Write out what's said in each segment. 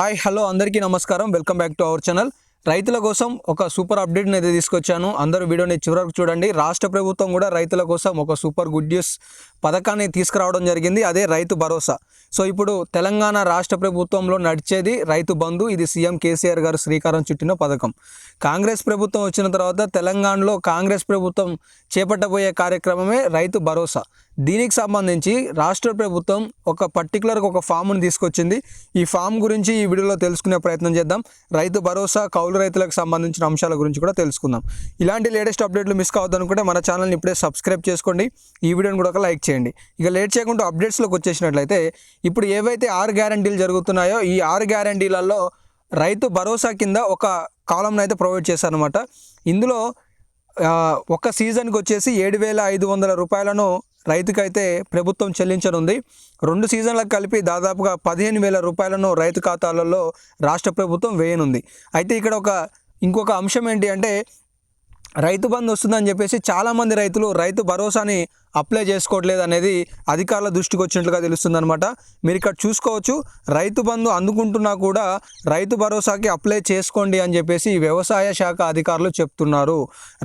Hi hello అందరికీ నమస్కారం. Welcome back to our channel. రైతుల కోసం ఒక సూపర్ అప్డేట్ని అయితే తీసుకొచ్చాను. అందరూ వీడియోని చివరకు చూడండి. రాష్ట్ర ప్రభుత్వం కూడా రైతుల కోసం ఒక సూపర్ గుడ్ న్యూస్ పథకాన్ని తీసుకురావడం జరిగింది. అదే రైతు భరోసా. సో ఇప్పుడు తెలంగాణ రాష్ట్ర ప్రభుత్వంలో నడిచేది రైతు బంధు. ఇది సీఎం కేసీఆర్ గారు శ్రీకారం చుట్టిన పథకం. కాంగ్రెస్ ప్రభుత్వం వచ్చిన తర్వాత తెలంగాణలో కాంగ్రెస్ ప్రభుత్వం చేపట్టబోయే కార్యక్రమమే రైతు భరోసా. దీనికి సంబంధించి రాష్ట్ర ప్రభుత్వం ఒక పర్టికులర్ ఒక ఫామ్ను తీసుకొచ్చింది. ఈ ఫామ్ గురించి ఈ వీడియోలో తెలుసుకునే ప్రయత్నం చేద్దాం. రైతు భరోసా కౌలు రైతులకు సంబంధించిన అంశాల గురించి కూడా తెలుసుకుందాం. ఇలాంటి లేటెస్ట్ అప్డేట్లు మిస్ కావద్దనుకుంటే మన ఛానల్ని ఇప్పుడే సబ్స్క్రైబ్ చేసుకోండి. ఈ వీడియోని కూడా ఒక లైక్ చేయండి. ఇక లేట్ చేయకుండా అప్డేట్స్లోకి వచ్చేసినట్లయితే ఇప్పుడు ఏవైతే ఆరు గ్యారంటీలు జరుగుతున్నాయో ఈ ఆరు గ్యారంటీలలో రైతు భరోసా కింద ఒక కాలంను అయితే ప్రొవైడ్ చేశారనమాట ఇందులో ఒక సీజన్కి వచ్చేసి ఏడు వేల ఐదు వందల రూపాయలను రైతుకైతే ప్రభుత్వం చెల్లించనుంది. రెండు సీజన్లకు కలిపి దాదాపుగా పదిహేను వేల రూపాయలను రైతు ఖాతాలలో రాష్ట్ర ప్రభుత్వం వేయనుంది. అయితే ఇక్కడ ఒక ఇంకొక అంశం ఏంటి అంటే రైతు బంధు వస్తుందని చెప్పేసి చాలామంది రైతులు రైతు భరోసాని అప్లై చేసుకోవట్లేదు అనేది అధికారుల దృష్టికి వచ్చినట్లుగా తెలుస్తుందన్నమాట. మీరు ఇక్కడ చూసుకోవచ్చు రైతు బంధు అందుకుంటున్నా కూడా రైతు భరోసాకి అప్లై చేసుకోండి అని చెప్పేసి వ్యవసాయ శాఖ అధికారులు చెప్తున్నారు.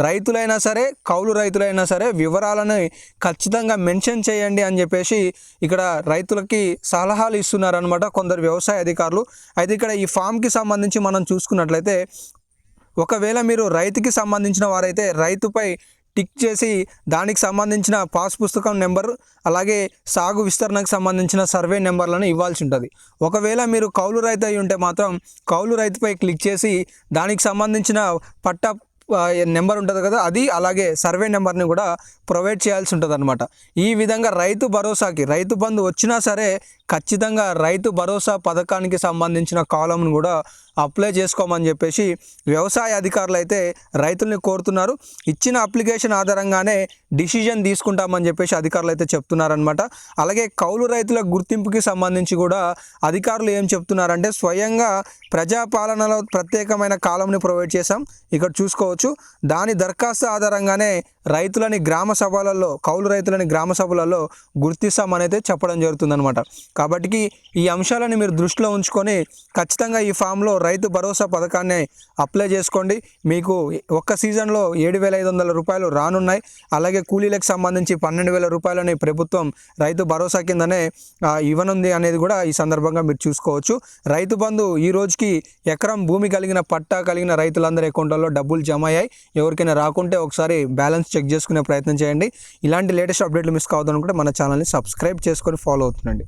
రైతులైనా సరే కౌలు రైతులైనా సరే వివరాలను ఖచ్చితంగా మెన్షన్ చేయండి అని చెప్పేసి ఇక్కడ రైతులకి సలహాలు ఇస్తున్నారనమాట కొందరు వ్యవసాయ అధికారులు. అయితే ఇక్కడ ఈ ఫామ్కి సంబంధించి మనం చూసుకున్నట్లయితే ఒకవేళ మీరు రైతుకి సంబంధించిన వారైతే రైతుపై టిక్ చేసి దానికి సంబంధించిన పాస్ పుస్తకం నెంబర్ అలాగే సాగు విస్తరణకు సంబంధించిన సర్వే నెంబర్లను ఇవ్వాల్సి ఉంటుంది. ఒకవేళ మీరు కౌలు రైతు అయి ఉంటే మాత్రం కౌలు రైతుపై క్లిక్ చేసి దానికి సంబంధించిన పట్టా నెంబర్ ఉంటుంది కదా అది అలాగే సర్వే నెంబర్ని కూడా ప్రొవైడ్ చేయాల్సి ఉంటుంది అనమాట ఈ విధంగా రైతు భరోసాకి రైతు బంధు వచ్చినా సరే ఖచ్చితంగా రైతు భరోసా పథకానికి సంబంధించిన కాలంను కూడా అప్లై చేసుకోమని చెప్పేసి వ్యవసాయ అధికారులు అయితే రైతుల్ని కోరుతున్నారు. ఇచ్చిన అప్లికేషన్ ఆధారంగానే డిసిజన్ తీసుకుంటామని చెప్పేసి అధికారులు అయితే చెప్తున్నారనమాట అలాగే కౌలు రైతుల గుర్తింపుకి సంబంధించి కూడా అధికారులు ఏం చెప్తున్నారంటే స్వయంగా ప్రజాపాలనలో ప్రత్యేకమైన కాలంని ప్రొవైడ్ చేశాం. ఇక్కడ చూసుకోవచ్చు. దాని దరఖాస్తు ఆధారంగానే రైతులని గ్రామ సభలలో కౌలు రైతులని గ్రామ సభలలో గుర్తిస్తామని అయితే చెప్పడం జరుగుతుందనమాట కాబట్టి ఈ అంశాలను మీరు దృష్టిలో ఉంచుకొని ఖచ్చితంగా ఈ ఫామ్లో రైతు భరోసా పథకాన్ని అప్లై చేసుకోండి. మీకు ఒక్క సీజన్లో ఏడు వేల ఐదు వందల రూపాయలు రానున్నాయి. అలాగే కూలీలకు సంబంధించి పన్నెండు వేల రూపాయలని ప్రభుత్వం రైతు భరోసా కిందనే ఇవ్వనుంది అనేది కూడా ఈ సందర్భంగా మీరు చూసుకోవచ్చు. రైతు బంధు ఈ రోజుకి ఎకరం భూమి కలిగిన పట్టా కలిగిన రైతులందరి అకౌంట్లలో డబ్బులు జమ అయ్యాయి. ఎవరికైనా రాకుంటే ఒకసారి బ్యాలెన్స్ చెక్ చేసుకునే ప్రయత్నం చేయండి. ఇలాంటి లేటెస్ట్ అప్డేట్లు మిస్ కావద్దనుకుంటే మన ఛానల్ని సబ్స్క్రైబ్ చేసుకొని ఫాలో అవుతుండండి.